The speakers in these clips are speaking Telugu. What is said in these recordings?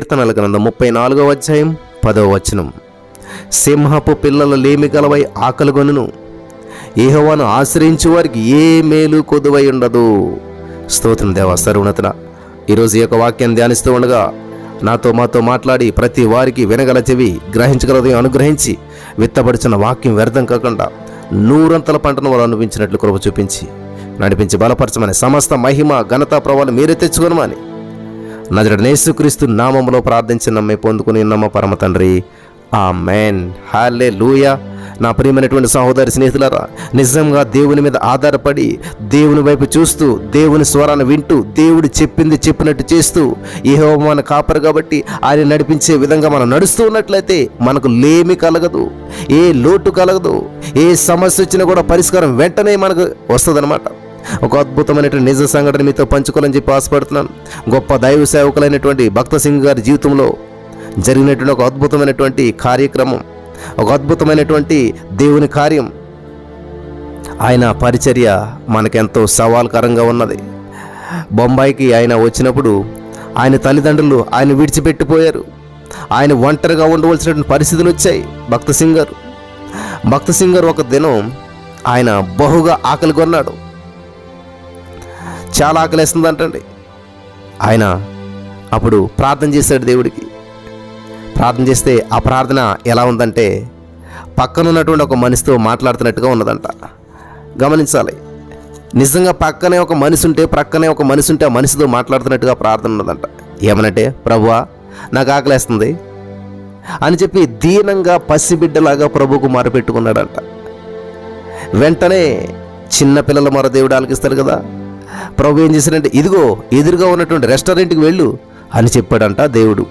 కీర్తనల గ్రంథం ముప్పై నాలుగో అధ్యాయం పదవ వచనం. సింహపు పిల్లల లేమి గలవై ఆకలిగొనును ఏహోవాను ఆశ్రయించు వారికి ఏ మేలు కొదువై ఉండదు. స్తోత్రం దేవ సర్వనతన ఈరోజు ఈ యొక్క వాక్యం ధ్యానిస్తూ ఉండగా నాతో మాతో మాట్లాడి ప్రతి వారికి వినగల చెవి గ్రహించగలదని అనుగ్రహించి విత్తపడిచిన వాక్యం వ్యర్థం కాకుండా నూరంతల పంటను వారు అనుభవించినట్లు కృప చూపించి నడిపించి బలపరచమని సమస్త మహిమ ఘనత ప్రభావాలు మీరే తెచ్చుకోనమని నజరడ నేసుక్రీస్తు నామంలో ప్రార్థించి నమ్మే పొందుకుని నమ్మ పరమ తండ్రి. ఆ మేన్ హాలే లూయా నా ప్రియమైనటువంటి సహోదరి స్నేహితులారా నిజంగా దేవుని మీద ఆధారపడి దేవుని వైపు చూస్తూ దేవుని స్వరాన్ని వింటూ దేవుడు చెప్పింది చెప్పినట్టు చేస్తూ ఏ మన కాపరు కాబట్టి ఆయన నడిపించే విధంగా మనం నడుస్తూ ఉన్నట్లయితే మనకు లేమి కలగదు ఏ లోటు కలగదు ఏ సమస్య వచ్చినా కూడా పరిష్కారం వెంటనే మనకు వస్తుందన్నమాట. ఒక అద్భుతమైనటువంటి నిజ సంఘటన మీతో పంచుకోవాలని చెప్పి ఆశపడుతున్నాను. గొప్ప దైవ సేవకులైనటువంటి భక్త సింగ్ గారి జీవితంలో జరిగినటువంటి ఒక అద్భుతమైనటువంటి కార్యక్రమం ఒక అద్భుతమైనటువంటి దేవుని కార్యం. ఆయన పరిచర్య మనకెంతో సవాల్కరంగా ఉన్నది. బొంబాయికి ఆయన వచ్చినప్పుడు ఆయన తల్లిదండ్రులు ఆయన విడిచిపెట్టిపోయారు. ఆయన ఒంటరిగా ఉండవలసినటువంటి పరిస్థితులు వచ్చాయి భక్త సింగర్ భక్త సింగర్ ఒక దినం ఆయన బహుగా ఆకలి కొన్నాడు. చాలా ఆకలేస్తుంది అంటండి ఆయన అప్పుడు ప్రార్థన చేశాడు దేవుడికి. ప్రార్థన చేస్తే ఆ ప్రార్థన ఎలా ఉందంటే పక్కన ఉన్నటువంటి ఒక మనిషితో మాట్లాడుతున్నట్టుగా ఉన్నదంట. గమనించాలి. నిజంగా పక్కనే ఒక మనిషి ఉంటే ప్రక్కనే ఒక మనిషి ఉంటే ఆ మనిషితో మాట్లాడుతున్నట్టుగా ప్రార్థన ఉన్నదంట. ఏమనంటే ప్రభువా నాకు ఆకలేస్తుంది అని చెప్పి దీనంగా పసిబిడ్డలాగా ప్రభుకు మొరపెట్టుకున్నాడంట వెంటనే చిన్న పిల్లల దేవుడు ఆలకిస్తారు కదా. ప్రభు ఏం చేశాడంటే ఇదిగో ఎదురుగా ఉన్నటువంటి రెస్టారెంట్కి వెళ్ళు అని చెప్పాడంట దేవుడు.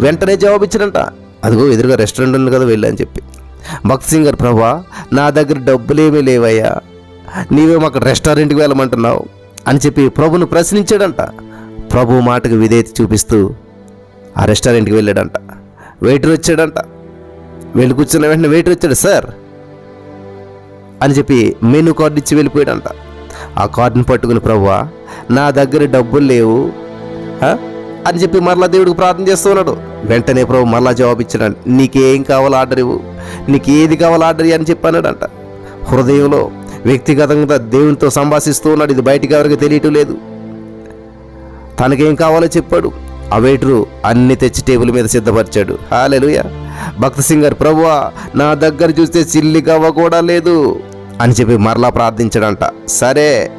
వెంటనే జవాబిచ్చాడంట అదిగో ఎదురుగా రెస్టారెంట్ ఉంది కదా వెళ్ళు అని చెప్పి. భక్త్ సింగర్ ప్రభా నా దగ్గర డబ్బులేమీ లేవయ్యా నీవేమో అక్కడ రెస్టారెంట్కి వెళ్ళమంటున్నావు అని చెప్పి ప్రభును ప్రశ్నించాడంట. ప్రభు మాటకు విధేయత చూపిస్తూ ఆ రెస్టారెంట్కి వెళ్ళాడంట. వెయిటర్ వచ్చాడంట. వెళ్ళి కూర్చున్న వెంటనే వెయిటర్ వచ్చాడు సార్ అని చెప్పి మెనూ కార్డు ఇచ్చి వెళ్ళిపోయాడంట. ఆ కార్డుని పట్టుకుని ప్రవ్వా నా దగ్గర డబ్బులు లేవు అని చెప్పి మరలా దేవుడికి ప్రార్థన చేస్తూ ఉన్నాడు. వెంటనే ప్రభు మరలా జవాబిచ్చినాడు నీకేం కావాలో ఆర్డర్ ఇవ్వు నీకు ఏది కావాలో ఆర్డర్ అని చెప్పానాడంట హృదయంలో వ్యక్తిగతంగా దేవునితో సంభాషిస్తూ ఉన్నాడు ఇది బయటికి ఎవరికి తెలియటం లేదు. తనకేం కావాలో చెప్పాడు. ఆ వెయిటరు అన్ని తెచ్చి టేబుల్ మీద సిద్ధపరిచాడు. హాలెలుయ. భక్త సింగర్ ప్రభువా నా దగ్గర చూస్తే చిల్లి గవ్వ కూడా లేదు. అని చెప్పి మరలా ప్రార్థించడంట. సరే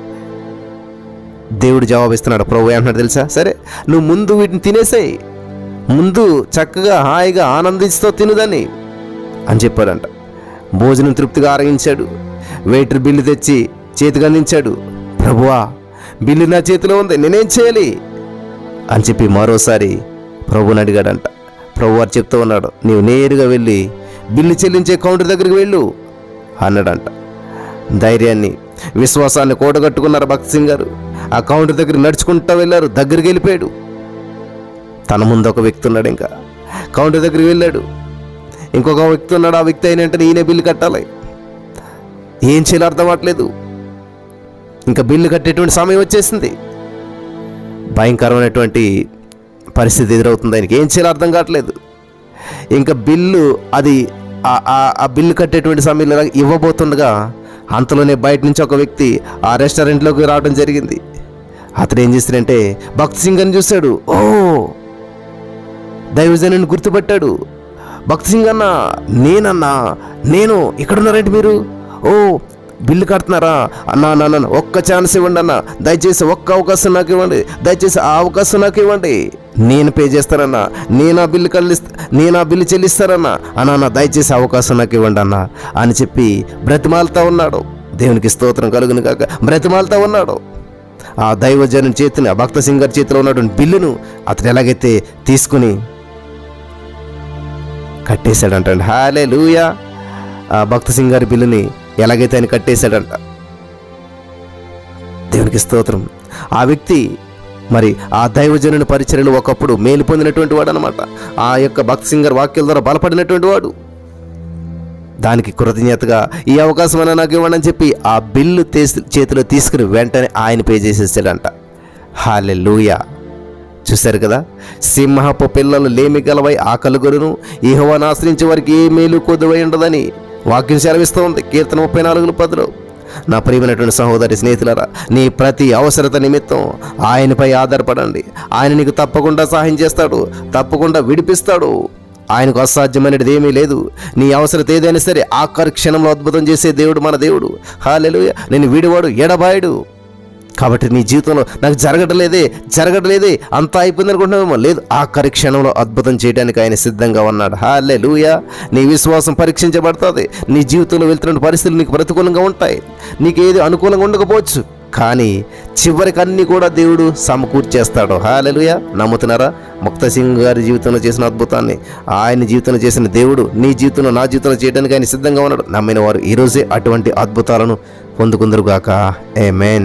దేవుడు జవాబిస్తున్నాడు. ప్రభు ఏమంటున్నాడు తెలుసా? సరే నువ్వు ముందు వీటిని తినేసాయి. ముందు చక్కగా హాయిగా ఆనందిస్తూ తినుదని అని చెప్పాడంట. భోజనం తృప్తిగా ఆరగించాడు. వెయిటర్ బిల్లు తెచ్చి చేతికి అందించాడు. ప్రభువా బిల్లు నా చేతిలో ఉంది నేనేం చేయాలి? అని చెప్పి మరోసారి ప్రభుని అడిగాడంట. ప్రభు వారు చెప్తూ ఉన్నాడు నీవు నేరుగా వెళ్ళి బిల్లు చెల్లించే కౌంటర్ దగ్గరికి వెళ్ళు అన్నాడంట. ధైర్యాన్ని విశ్వాసాన్ని కూడగట్టుకున్నారు భక్త్ సింగ్ గారు. ఆ కౌంటర్ దగ్గర నడుచుకుంటూ వెళ్ళారు దగ్గరికి వెళ్ళిపోయాడు. తన ముందు ఒక వ్యక్తి ఉన్నాడు ఇంకా. కౌంటర్ దగ్గరికి వెళ్ళాడు. ఇంకొక వ్యక్తి ఉన్నాడు ఆ వ్యక్తి అయిన వెంటనే ఈయన బిల్లు కట్టాలి. ఏం చేయాలో అర్థం అవ్వట్లేదు ఇంకా బిల్లు కట్టేటువంటి సమయం వచ్చేసింది. భయంకరమైనటువంటి పరిస్థితి ఎదురవుతుంది ఆయనకి. ఏం చేయాలో అర్థం కావట్లేదు. ఇంకా బిల్లు అది ఆ- ఆ- ఆ బిల్లు కట్టేటువంటి సమయంలో ఇవ్వబోతుండగా అంతలోనే బయట నుంచి ఒక వ్యక్తి ఆ రెస్టారెంట్లోకి రావడం జరిగింది. అతను ఏం చేస్తాడంటే భక్త్ సింగ్ అని చూశాడు. ఓ! దైవజనుని గుర్తుపట్టాడు. భక్త్ సింగ్ అన్న నేనన్నా నేను ఇక్కడున్నారంటే మీరు? ఓ! బిల్లు కడుతున్నారా? అన్నా అన్న ఒక్క ఛాన్స్ ఇవ్వండి అన్న. దయచేసి ఒక్క అవకాశం నాకు ఇవ్వండి. దయచేసి ఆ అవకాశం నాకు ఇవ్వండి. నేను పే చేస్తానన్నా నేను ఆ బిల్లు కల్లిస్తా నేను ఆ బిల్లు చెల్లిస్తానన్నా. అన్న అన్న దయచేసి అవకాశం నాకు ఇవ్వండి అన్న. అని చెప్పి బ్రతిమాలుతా ఉన్నాడు. దేవునికి స్తోత్రం కలుగును కాక బ్రతిమాలుతా ఉన్నాడు. ఆ దైవజనం చేతిని ఆ భక్త సింగర్ చేతిలో ఉన్నటువంటి బిల్లును అతను ఎలాగైతే తీసుకుని కట్టేశాడంట హాలే లూయా ఆ భక్త సింగారి బిల్లుని ఎలాగైతే ఆయన కట్టేశాడంట. దేవునికి స్తోత్రం. ఆ వ్యక్తి మరి ఆ దైవజనుని పరిచర్యలు ఒకప్పుడు మేలు పొందినటువంటి వాడు అనమాట ఆ యొక్క భక్త్ సింగర్ వాక్యాల ద్వారా బలపడినటువంటి వాడు. దానికి కృతజ్ఞతగా ఈ అవకాశం అయినా నాకు ఇవ్వండి అని చెప్పి ఆ బిల్లు చేతిలో తీసుకుని వెంటనే ఆయన పే చేసేసాడంట. హాలే లూయా చూశారు కదా? సింహపు పిల్లలు లేమి గలవై ఆకలుగొరును ఇహోవాను ఆశ్రయించే వారికి ఏ మేలు కొద్దువై ఉండదని వాక్యం సెలవిస్తూ ఉంది కీర్తన ముప్పై నాలుగులు పదులు. నా ప్రియమైనటువంటి సహోదరి స్నేహితులరా నీ ప్రతి అవసరత నిమిత్తం ఆయనపై ఆధారపడండి. ఆయన నీకు తప్పకుండా సహాయం చేస్తాడు తప్పకుండా విడిపిస్తాడు. ఆయనకు అసాధ్యమైనది ఏమీ లేదు. నీ అవసరత ఏదైనా సరే ఆఖరి క్షణంలో అద్భుతం చేసే దేవుడు మన దేవుడు. హాలెలుయ నేను వీడివాడు ఎడబాయుడు. కాబట్టి నీ జీవితంలో నాకు జరగట్లేదే జరగట్లేదే అంతా అయిపోయింది అనుకుంటున్నామేమో లేదు ఆఖరి క్షణంలో అద్భుతం చేయడానికి ఆయన సిద్ధంగా ఉన్నాడు. హాలే లూయా నీ విశ్వాసం పరీక్షించబడుతుంది. నీ జీవితంలో వెళ్తున్న పరిస్థితులు నీకు ప్రతికూలంగా ఉంటాయి. నీకు ఏది అనుకూలంగా ఉండకపోవచ్చు. కానీ చివరికి అన్ని కూడా దేవుడు సమకూర్చేస్తాడు. హాలెలుయ నమ్ముతున్నారా? ముక్త సింగ్ గారి జీవితంలో చేసిన అద్భుతాన్ని ఆయన జీవితంలో చేసిన దేవుడు నీ జీవితంలో నా జీవితంలో చేయడానికి ఆయన సిద్ధంగా ఉన్నాడు. నమ్మిన వారు ఈరోజే అటువంటి అద్భుతాలను పొందుకుందరుగాక ఏ మెయిన్